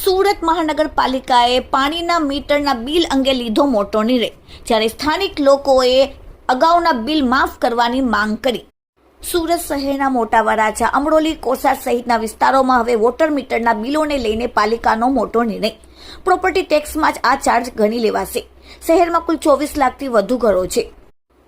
સુરત મહાનગરપાલિકાએ પાણીના મીટરના બિલ અંગે લીધો મોટો નિર્ણય, જ્યારે સ્થાનિક લોકોએ અગાઉના બિલ માફ કરવાની માંગ કરી. સુરત શહેરના મોટા વરાછા અમરોલી કોસા સહિતના વિસ્તારોમાં હવે વોટર મીટરના બિલોને લઈને પાલિકાનો મોટો નિર્ણય. પ્રોપર્ટી ટેક્સમાં જ આ ચાર્જ ગણી લેવાશે. શહેરમાં કુલ ચોવીસ લાખથી વધુ ઘરો છે.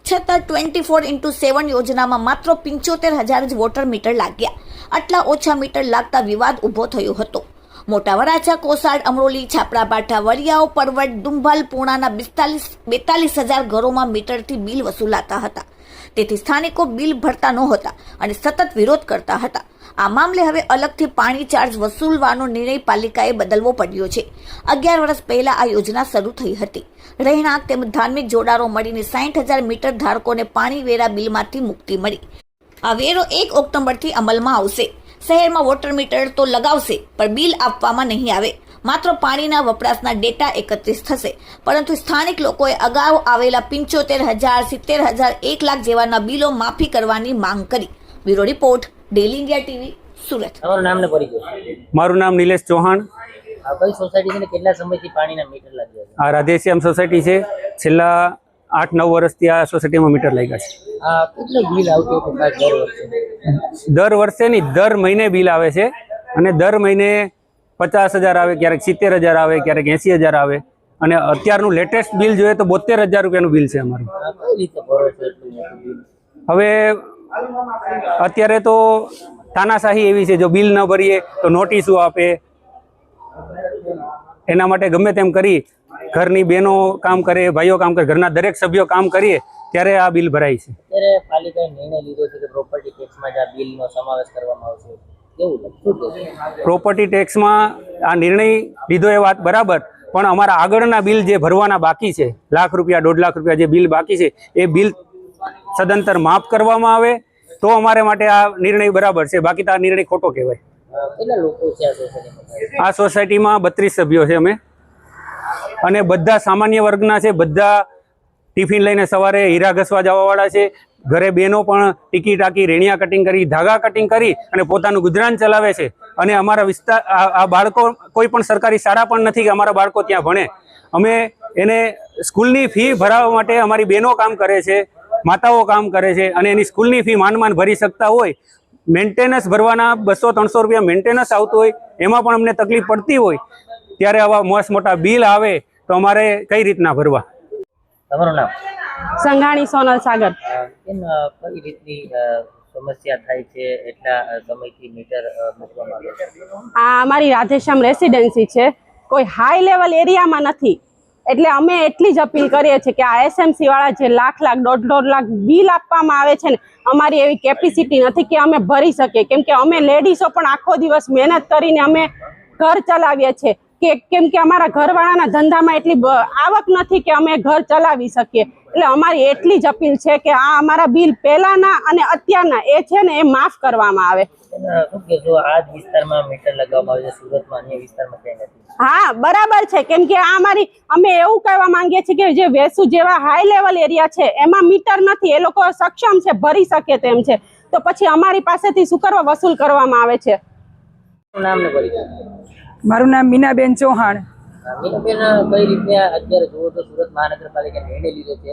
છતાં ટ્વેન્ટી ફોર ઇન્ટુ સેવન યોજનામાં માત્ર પંચોતેર હજાર જ વોટર મીટર લાગ્યા. આટલા ઓછા મીટર લાગતા વિવાદ ઊભો થયો હતો. મોટા વરાછા, કોસાડ, અમરોલી છાપરા વરિયાઓ પરવટ પરવડ, દુંભાલ પૂર્ણાના પિસ્તાલીસ બેતાલીસ હજાર ઘરોમાં મીટરથી બિલ વસૂલાતા હતા. તેથી સ્થાનિકો બિલ ભરતા નહોતા અને સતત વિરોધ કરતા હતા. આ મામલે હવે અલગથી પાણી ચાર્જ વસૂલવાનો નિર્ણય પાલિકાએ બદલવો પડ્યો છે. અગિયાર વર્ષ પહેલા આ યોજના શરૂ થઈ હતી. રહેણાંક તેમજ ધાર્મિક જોડાણો મળીને સાઠ હજાર મીટર ધારકોને પાણી વેરા બિલમાંથી મુક્તિ મળી. આ વેરો એક ઓક્ટોબરથી અમલમાં આવશે. શહેરમાં વોટર મીટર તો લગાવશે પણ બિલ આપવામાં નહીં આવે. માત્ર પાણીના વપરાશના ડેટા એકત્રિત થશે. પરંતુ સ્થાનિક લોકોએ અગાઉ આવેલા પંચોતેર હજાર સિત્તેર હજાર એક લાખ જેવાના બિલો માફી કરવાની માંગ કરી. Bureau report daily India TV Surat. તમારું નામ ને મારું નામ નિલેશ ચૌહાણ. આ કઈ સોસાયટી છે કેટલા સમયથી પાણીના મીટર લાગ્યા આ રાધેશ્યામ સોસાયટી છે. છેલ્લા આઠ નવ વર્ષથી આ સોસાયટીમાં મીટર લાગ્યા છે. બિલ આવતું દર વર્ષે? નહીં દર મહિને બિલ આવે છે. અને દર મહિને પચાસ હજાર આવે ક્યારેક સિત્તેર હજાર આવે ક્યારેક એંસી હજાર આવે. અને અત્યારનું લેટેસ્ટ બિલ જોઈએ તો બોતેર હજાર રૂપિયાનું બિલ છે અમારું. હવે અત્યારે તો તાનાશાહી એવી છે જો બિલ ન ભરીએ તો નોટિસો આપે. એના માટે ગમે તેમ કરી ઘરની બહેનો કામ કરે ભાઈઓ કામ કરે ઘરના દરેક સભ્યો કામ કરીએ ત્યારે આ બિલ ભરાય છે. ત્યારે પાલિકાએ નિર્ણય લીધો છે કે પ્રોપર્ટી ટેક્સમાં જ આ બિલનો સમાવેશ કરવામાં આવશે. કેવું લાગતું કે પ્રોપર્ટી ટેક્સમાં આ નિર્ણય લીધો એ વાત બરાબર પણ અમારા આગળના બિલ જે ભરવાના બાકી છે લાખ રૂપિયા દોઢ લાખ રૂપિયા જે બિલ બાકી છે એ બિલ સદંતર માફ કરવામાં આવે તો અમારે માટે આ નિર્ણય બરાબર છે. બાકી તો આ નિર્ણય ખોટો કહેવાય. આ સોસાયટીમાં બત્રીસ સભ્યો છે અમે. અને બધા સામાન્ય વર્ગના છે, બધા ટિફિન લઈને સવારે હીરા ઘસવા જવાવાળા છે. ઘરે બહેનો પણ ટીકી ટાકી રેણિયા કટિંગ કરી, ધાગા કટિંગ કરી અને પોતાનું ગુજરાન ચલાવે છે. અને અમારા વિસ્તાર આ બાળકો કોઈ પણ સરકારી શાળા પણ નથી કે અમારા બાળકો ત્યાં ભણે. અમે એને સ્કૂલની ફી ભરાવવા માટે અમારી બહેનો કામ કરે છે, માતાઓ કામ કરે છે અને એની સ્કૂલની ફી માંડ ભરી શકતા હોય. મેન્ટેનન્સ ભરવાના બસો ત્રણસો રૂપિયા મેન્ટેનન્સ આવતું હોય, એમાં પણ અમને તકલીફ પડતી હોય. ત્યારે આવા મસ્ત મોટા બિલ આવે તો અમારે કઈ રીતના ભરવા? તમારું નામ? સંઘાણી સોનલ સાગર. કઈ રીતની સમસ્યા થાય છે? એટલા સમયથી મીટર મૂકવામાં આવે આ અમારી રાધેશ્યામ રેસિડેન્સી છે. કોઈ હાઈ લેવલ એરિયામાં નથી. એટલે અમે એટલી જ અપીલ કરીએ છીએ કે આ એસએમસી વાળા જે લાખ લાખ દોઢ દોઢ લાખ બિલ આપવામાં આવે છે ને અમારી એવી કેપેસિટી નથી કે અમે ભરી શકીએ. કેમ કે અમે લેડીઝો પણ આખો દિવસ મહેનત કરીને અમે ઘર ચલાવીએ છીએ. કે કેમ કે અમારા ઘરવાળાના ધંધામાં એટલી આવક નથી કે અમે ઘર ચલાવી શકીએ. એટલે અમારી એટલી જ અપીલ છે કે આ અમારા બિલ પહેલાના અને અત્યારના એ છે ને એ માફ કરવામાં આવે. હા બરાબર છે. કેમ કે આ અમારી અમે એવું કહેવા માંગીએ છીએ કે જે વેસુ જેવા હાઈ લેવલ એરિયા છે એમાં મીટર નથી. એ લોકો સક્ષમ છે ભરી શકે તેમ છે. તો પછી અમારી પાસેથી શું કરવા વસૂલ કરવામાં આવે છે? નામ ને પરિચય? મારું નામ મીનાબેન ચૌહાણ. મીનાબેન કઈ રીતે અત્યારે જુઓ તો સુરત મહાનગરપાલિકા નિર્ણય લીધો છે?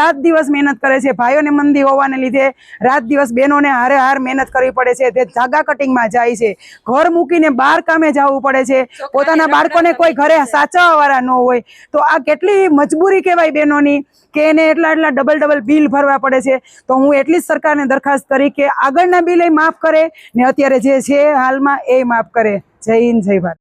રાત દિવસ મહેનત કરે છે. ભાઈઓને મંદી હોવાને લીધે રાત દિવસ બહેનોને હારે હાર મહેનત કરવી પડે છે. તે જાગા કટિંગમાં જાય છે. ઘર મૂકીને બહાર કામે જવું પડે છે. પોતાના બાળકોને કોઈ ઘરે સાચવવાવાળા ન હોય. તો આ કેટલી મજબૂરી કહેવાય બહેનોની કે એને એટલા એટલા ડબલ ડબલ બિલ ભરવા પડે છે. તો હું એટલી જ સરકારને દરખાસ્ત કરી કે આગળના બિલ એ માફ કરે ને અત્યારે જે છે હાલમાં એ માફ કરે. જય હિન્દ જય ભારત.